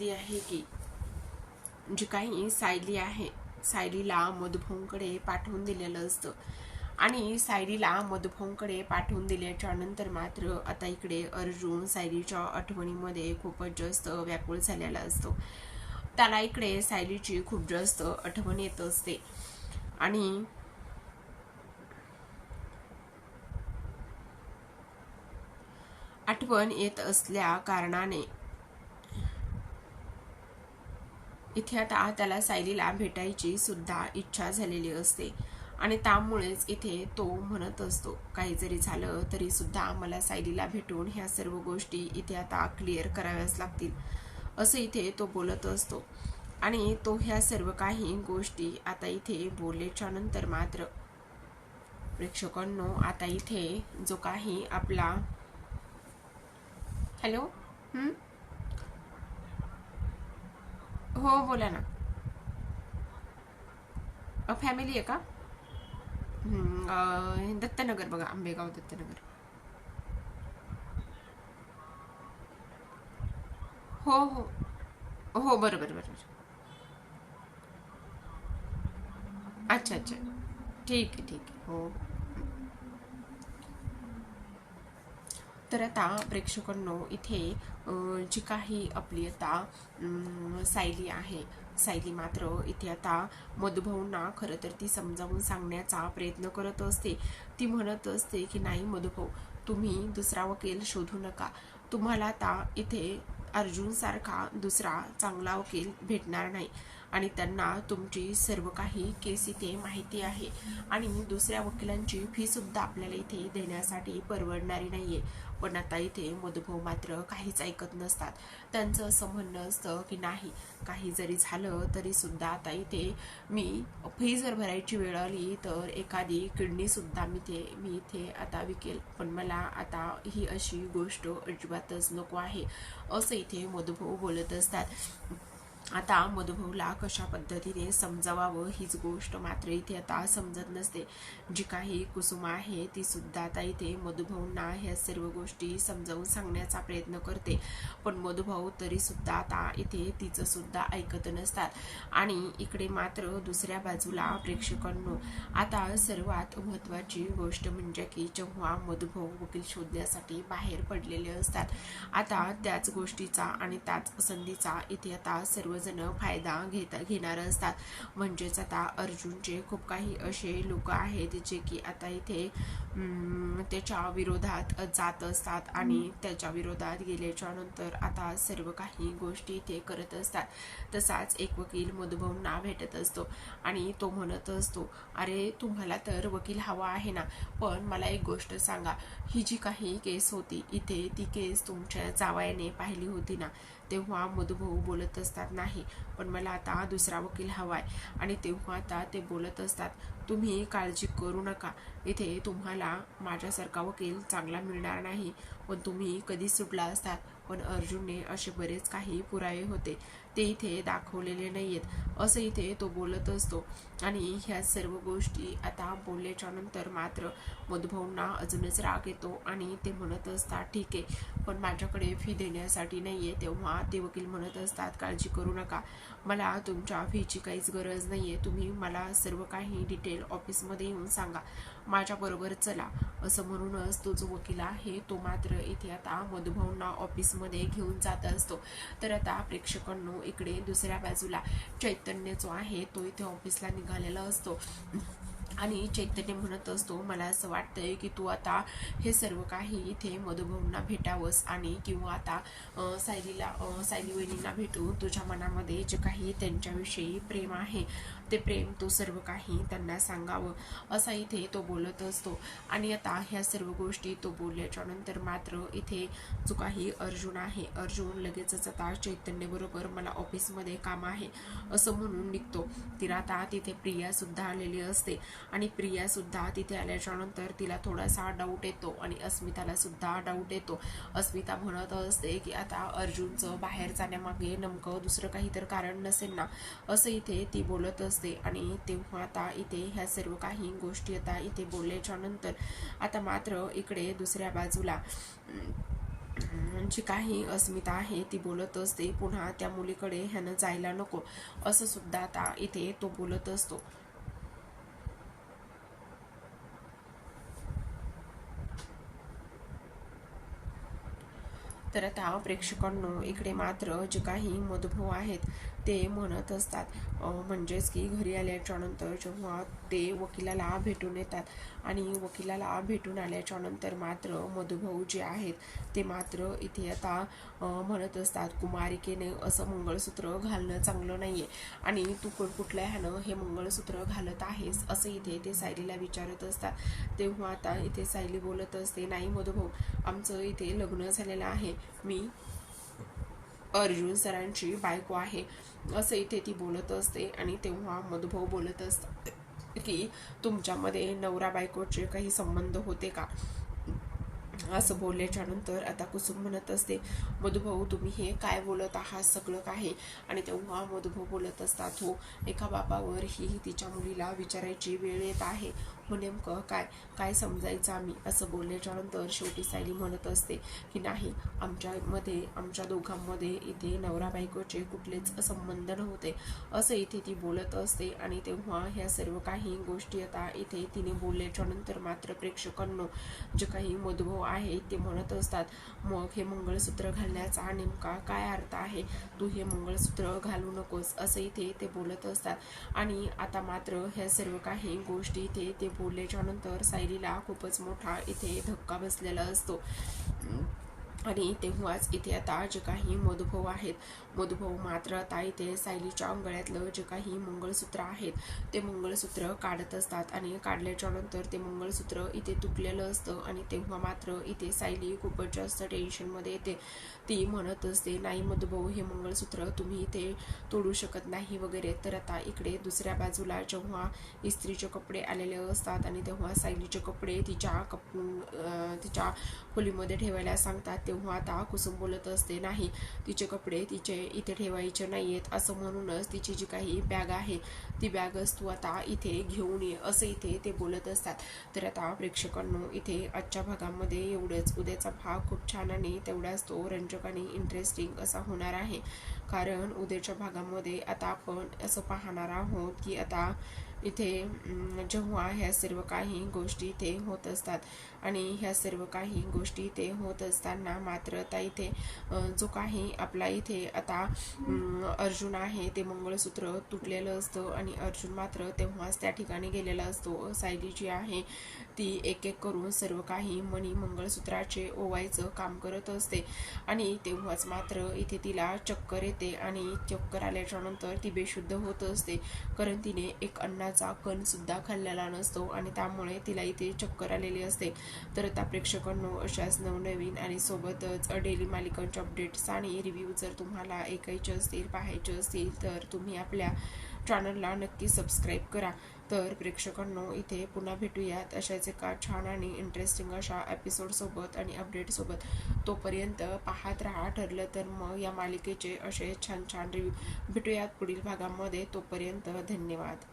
ती आहे की जी काही सायली आहे सायलीला मधुभाऊंकडे पाठवून दिलेलं असतं. आणि सायलीला मधुभाऊंकडे पाठवून दिल्याच्या नंतर मात्र आता इकडे अर्जुन सायलीच्या आठवणीमध्ये खूपच जास्त व्याकुळ झालेला असतो. त्याला इकडे सायलीची खूप जास्त आठवण येत असते. आणि आठवण येत असल्या कारणाने इथे आता त्याला सायलीला भेटायची सुद्धा इच्छा झालेली असते. आणि त्यामुळेच इथे तो म्हणत असतो काही जरी झालं तरी सुद्धा मला सायलीला भेटून ह्या सर्व गोष्टी इथे आता क्लिअर कराव्याच लागतील. असं इथे तो बोलत असतो. आणि तो ह्या सर्व काही गोष्टी आता इथे बोलल्याच्या नंतर मात्र प्रेक्षकांनो आता इथे जो काही आपला हॅलो हं? बोला ना. फॅमिली आहे का? हं, दत्तनगर बघा आंबेगाव दत्तनगर. हो हो. हो बरोबर बरोबर. अच्छा अच्छा. ठीक आहे ठीक आहे. हो. तर आता प्रेक्षकांनो इथे जी काही आपली आता सायली आहे सायली मात्र इथे आता मधुभाऊंना खरं तर ती समजावून सांगण्याचा प्रयत्न करत असते. ती म्हणत असते की नाही मधुभाऊ तुम्ही दुसरा वकील शोधू नका. तुम्हाला आता इथे अर्जुनसारखा दुसरा चांगला वकील भेटणार नाही. आणि त्यांना तुमची सर्व काही केस इथे माहिती आहे. आणि दुसऱ्या वकिलांची फी सुद्धा आपल्याला इथे देण्यासाठी परवडणारी नाही आहे पण आता इथे मधुभाऊ मात्र काहीच ऐकत नसतात. त्यांचं असं म्हणणं असतं की नाही काही जरी झालं तरी सुद्धा आता इथे मी फी जर भरायची वेळ आली तर एखादी किडनी सुद्धा मी ते मी इथे आता विकेल. पण मला आता ही अशी गोष्ट अजिबातच नको आहे. असं इथे मधुभाऊ बोलत असतात. आता मधुभाऊला कशा पद्धतीने समजावावं हीच गोष्ट मात्र इथे आता समजत नसते. जी काही कुसुम आहे ती सुद्धा आता इथे मधुभाऊंना ह्या सर्व गोष्टी समजावून सांगण्याचा प्रयत्न करते. पण मधुभाऊ तरी सुद्धा आता इथे तिचं सुद्धा ऐकत नसतात. आणि इकडे मात्र दुसऱ्या बाजूला प्रेक्षकांनो आता सर्वात महत्वाची गोष्ट म्हणजे की जेव्हा मधुभाऊ वकील शोधण्यासाठी बाहेर पडलेले असतात आता त्याच गोष्टीचा आणि त्याच संधीचा इथे आता सर्व सर्वजण फायदा घेता घेणार असतात. म्हणजेच आता अर्जुनचे खूप काही असे लोक आहेत जे की आता इथे त्याच्या विरोधात जात असतात आणि त्याच्या विरोधात गेल्याच्यानंतर आता सर्व काही गोष्टी इथे करत असतात. तसाच एक वकील मधुभाऊंना भेटत असतो आणि तो म्हणत असतो अरे तुम्हाला तर वकील हवा आहे ना पण मला एक गोष्ट सांगा. ही जी काही केस होती इथे ती केस तुमच्या जावयाने पाहिली होती ना तेव्हा मधुभाऊ बोलत असतात नाही पण मला आता दुसरा वकील हवाय. आणि तेव्हा आता ते बोलत असतात तुम्ही काळजी करू नका. इथे तुम्हाला माझ्यासारखा वकील चांगला मिळणार नाही. पण तुम्ही कधीच सुटला असतात पण अर्जुनने असे बरेच काही पुरावे होते. ते इथे दाखवलेले नाहीयेत. असं इथे तो बोलत असतो. आणि ह्या सर्व गोष्टी आता बोलल्याच्या नंतर मात्र मधुभाऊंना अजूनच राग येतो आणि ते म्हणत असतात ठीक आहे. पण माझ्याकडे फी देण्यासाठी नाहीये. तेव्हा ते वकील म्हणत असतात काळजी करू नका. मला तुमच्या फीची काहीच गरज नाहीये. तुम्ही मला सर्व काही डिटेल ऑफिसमध्ये येऊन सांगा. माझ्याबरोबर चला असं म्हणूनच तो जो वकील आहे तो मात्र इथे आता मधुभाऊंना ऑफिसमध्ये घेऊन जात असतो. तर आता प्रेक्षकांनो इकडे दुसऱ्या बाजूला चैतन्य जो आहे तो इथे ऑफिसला निघालेला असतो. आणि चैतन्य म्हणत असतो मला असं वाटतंय की तू आता हे सर्व काही इथे मधुभाऊंना भेटावंस आणि किंवा आता सायलीला सायली वहिनींना भेटून तुझ्या मनामध्ये जे काही त्यांच्याविषयी प्रेम आहे ते प्रेम तो सर्व काही त्यांना सांगावं. असा इथे तो बोलत असतो. आणि आता ह्या सर्व गोष्टी तो बोलल्याच्या नंतर मात्र इथे जो काही अर्जुन आहे अर्जुन लगेचच आता चैतन्यबरोबर मला ऑफिसमध्ये काम आहे असं म्हणून निघतो. तिला आता तिथे प्रियासुद्धा आलेली असते. आणि प्रिया सुद्धा तिथे आल्याच्यानंतर तिला थोडासा डाऊट येतो आणि अस्मिताला सुद्धा डाऊट येतो. अस्मिता म्हणत असते की आता अर्जुनचं बाहेर जाण्यामागे नेमकं दुसरं काही तर कारण नसेल ना? असं इथे ती बोलत असते आणि तेव्हा आता इथे ह्या सर्व काही गोष्टी आता इथे बोलल्याच्या नंतर आता मात्र इकडे दुसऱ्या बाजूला जी काही अस्मिता आहे ती बोलत असते पुन्हा त्या मुलीकडे ह्यानं जायला नको. असं सुद्धा आता इथे तो बोलत असतो. तर आता प्रेक्षकांनो इकडे मात्र जे काही मधुभाऊ आहेत ते म्हणत असतात. म्हणजेच की घरी आल्याच्यानंतर जेव्हा ते वकिलाला भेटून येतात आणि वकिलाला भेटून आल्याच्यानंतर मात्र मधुभाऊ जे आहेत ते मात्र इथे आता म्हणत असतात कुमारिकेने असं मंगळसूत्र घालणं चांगलं नाही आहे आणि तू कु- कुठल्या ह्यानं हे मंगळसूत्र घालत आहेस? असं इथे ते सायलीला विचारत असतात. तेव्हा आता इथे सायली बोलत असते नाही मधुभाऊ आमचं इथे लग्न झालेलं आहे. मी अर्जुन सरांची बायको आहे. असं इथे ती बोलत असते आणि तेव्हा मधुभाऊ बोलत असतात की तुमच्यामध्ये नवरा बायकोचे काही संबंध होते का? असं बोलल्याच्या नंतर आता कुसुम म्हणत असते मधुभाऊ तुम्ही हे काय बोलत आहात? सगळं काय? आणि तेव्हा मधुभाऊ बोलत असतात हो एका बापावर ही तिच्या मुलीला विचारायची वेळ येत आहे. हो नेमकं काय काय समजायचं आम्ही? असं बोलल्याच्यानंतर शेवटी सायली म्हणत असते की नाही आमच्यामध्ये आमच्या दोघांमध्ये इथे नवरा बायकोचे कुठलेच संबंध नव्हते. असं इथे ती बोलत असते आणि तेव्हा ह्या सर्व काही गोष्टी आता इथे तिने बोलल्याच्या नंतर मात्र प्रेक्षकांनो जे काही मधुभाऊ आहे ते म्हणत असतात मग हे मंगळसूत्र घालण्याचा नेमका काय अर्थ आहे? तू हे मंगळसूत्र घालू नकोस. असं इथे ते बोलत असतात. आणि आता मात्र ह्या सर्व काही गोष्टी इथे ते बोलल्याच्यानंतर सायलीला खूपच मोठा इथे धक्का बसलेला असतो. आणि तेव्हाच इथे आता जे काही मधुभाऊ आहेत मधुभाऊ मात्र आता इथे सायलीच्या गळ्यातलं जे काही मंगळसूत्र आहेत ते मंगळसूत्र काढत असतात आणि काढल्याच्या नंतर ते मंगळसूत्र इथे तुटलेलं असतं आणि तेव्हा मात्र इथे सायली खूपच जास्त टेन्शनमध्ये येते. ती म्हणत असते नाही मधुभाऊ हे मंगळसूत्र तुम्ही इथे तोडू शकत नाही वगैरे. तर आता इकडे दुसऱ्या बाजूला जेव्हा इस्त्रीचे कपडे आलेले असतात आणि तेव्हा सायलीचे कपडे तिच्या कप तिच्या खोलीमध्ये ठेवायला सांगतात तेव्हा आता कुसुम बोलत असते नाही तिचे कपडे तिचे इथे ठेवायचे नाहीयेत असं म्हणूनच तिची जी काही बॅग आहे ती बॅगच तू आता इथे घेऊन ये असं इथे ते बोलत असतात. तर आता प्रेक्षकांनो इथे आजच्या भागामध्ये एवढंच. उद्याचा भाग खूप छान आणि तेवढाच तो रंजक आणि इंटरेस्टिंग असा होणार आहे. कारण उद्याच्या भागामध्ये आता आपण असं पाहणार आहोत की आता इथे जेव्हा ह्या सर्व काही गोष्टी इथे होत असतात आणि ह्या सर्व काही गोष्टी इथे होत असताना मात्र आता इथे जो काही आपला इथे आता अर्जुन आहे ते मंगळसूत्र तुटलेलं असतं आणि अर्जुन मात्र तेव्हाच त्या ठिकाणी गेलेला असतो. सायली जी आहे ती एक एक करून सर्व काही मणी मंगळसूत्राचे ओवायचं काम करत असते. आणि तेव्हाच मात्र इथे तिला चक्कर येते आणि चक्कर आल्याच्यानंतर ती बेशुद्ध होत असते. कारण तिने एक अन्नाचा कण सुद्धा खाल्लेला नसतो आणि त्यामुळे तिला इथे चक्कर आलेली असते. तर आता प्रेक्षकांनो अशाच नवनवीन आणि सोबतच डेली मालिकांच्या अपडेट्स आणि रिव्ह्यू जर तुम्हाला ऐकायचे असतील पाहायचे असतील तर तुम्ही आपल्या चॅनलला नक्की सबस्क्राईब करा. तर प्रेक्षकांनो इथे पुन्हा भेटूयात. अशाच एका छान आणि इंटरेस्टिंग अशा एपिसोडसोबत आणि अपडेटसोबत तोपर्यंत पाहत राहा. ठरलं तर मग या मालिकेचे असे छान छान रिव्ह्यू भेटूयात पुढील भागामध्ये. तोपर्यंत धन्यवाद.